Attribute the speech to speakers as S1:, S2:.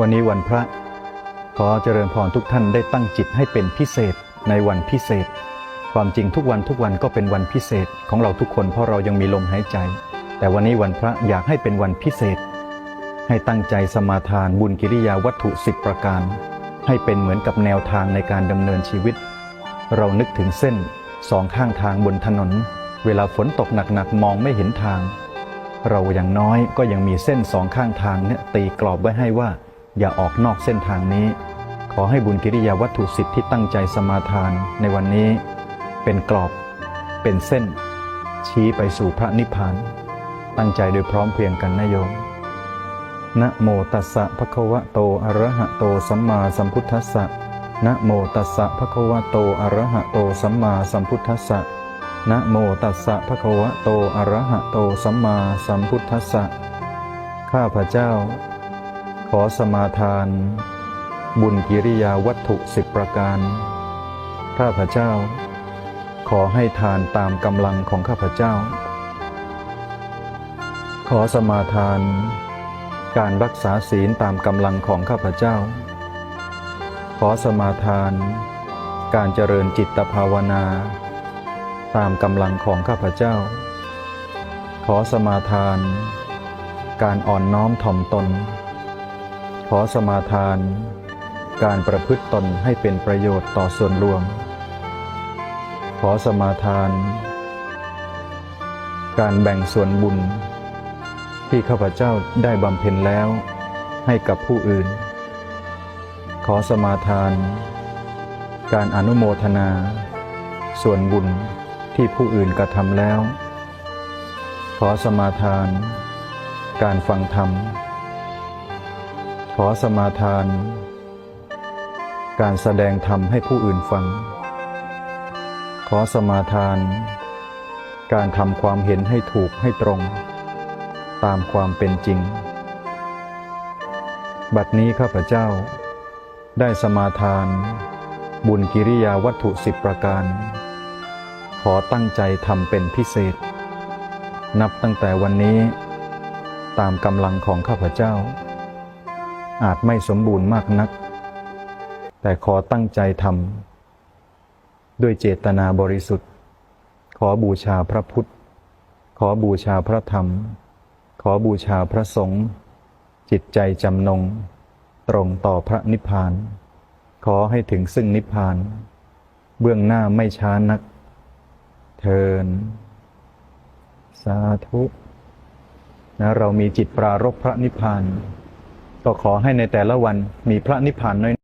S1: วันนี้วันพระ ขอเจริญพรทุกท่านได้ตั้งจิตให้เป็นพิเศษในวันพิเศษ ความจริงทุกวันทุกวันก็เป็นวันพิเศษของเราทุกคนเพราะเรายังมีลมหายใจ แต่วันนี้วันพระอยากให้เป็นวันพิเศษ ให้ตั้งใจสมาทานบุญกิริยาวัตถุสิบประการ ให้เป็นเหมือนกับแนวทางในการดำเนินชีวิต เรานึกถึงเส้นสองข้างทางบนถนน เวลาฝนตกหนักๆมองไม่เห็นทาง เราอย่างน้อยก็ยังมีเส้นสองข้างทางเนี่ยตีกรอบไว้ให้ว่า อย่าออกนอกเส้นทางนี้ ขอให้บุญกิริยาวัตถุสิบที่ตั้งใจสมาทานในวันนี้ เป็นกรอบ เป็นเส้น ชี้ไปสู่พระนิพพาน ตั้งใจโดยพร้อมเพรียงกันนะโยมนะโมตัสสะภะคะวะโตอะระหะโตสัมมาสัมพุทธัสสะนะโมตัสสะภะคะวะโตอะระหะโตสัมมาสัมพุทธัสสะนะโมตัสสะภะคะวะโตอะระหะโตสัมมาสัมพุทธัสสะข้าพเจ้า อสมาทาน บุญกิริยาวัตถุสิบประการ ข้าพเจ้า ขอให้ทานตามกำลังของข้าพเจ้า ขอสมาทาน การรักษาศีลตามกำลังของข้าพเจ้า ขอสมาทาน การเจริญจิตภาวนา ตามกำลังของข้าพเจ้า ขอสมาทาน การอ่อนน้อมถ่อมตน ขอสมาทาน การประพฤติตนให้เป็นประโยชน์ต่อส่วนรวม ขอสมาทาน การแบ่งส่วนบุญ ที่ข้าพเจ้าได้บำเพ็ญแล้วให้กับผู้อื่น ขอสมาทาน การอนุโมทนา ส่วนบุญที่ผู้อื่นกระทำแล้ว ขอสมาทาน การฟังธรรม ขอสมาทาน การแสดงธรรมให้ผู้อื่นฟัง ขอสมาทาน การทำความเห็นให้ถูกให้ตรง ตามความเป็นจริง บัดนี้ข้าพเจ้า ได้สมาทาน บุญกิริยาวัตถุสิบประการ ขอตั้งใจทำเป็นพิเศษ นับตั้งแต่วันนี้ ตามกำลังของข้าพเจ้า อาจไม่สมบูรณ์มากนัก แต่ขอตั้งใจทำด้วยเจตนาบริสุทธิ์ ขอบูชาพระพุทธ ขอบูชาพระธรรม ขอบูชาพระสงฆ์จิตใจจำนง ตรงต่อพระนิพพาน ขอให้ถึงซึ่งนิพพาน เบื้องหน้าไม่ช้านัก เทินสาธุนะเรามีจิตปรารบพระนิพพาน ก็ขอให้ในแต่ละวันมีพระนิพพานน้อย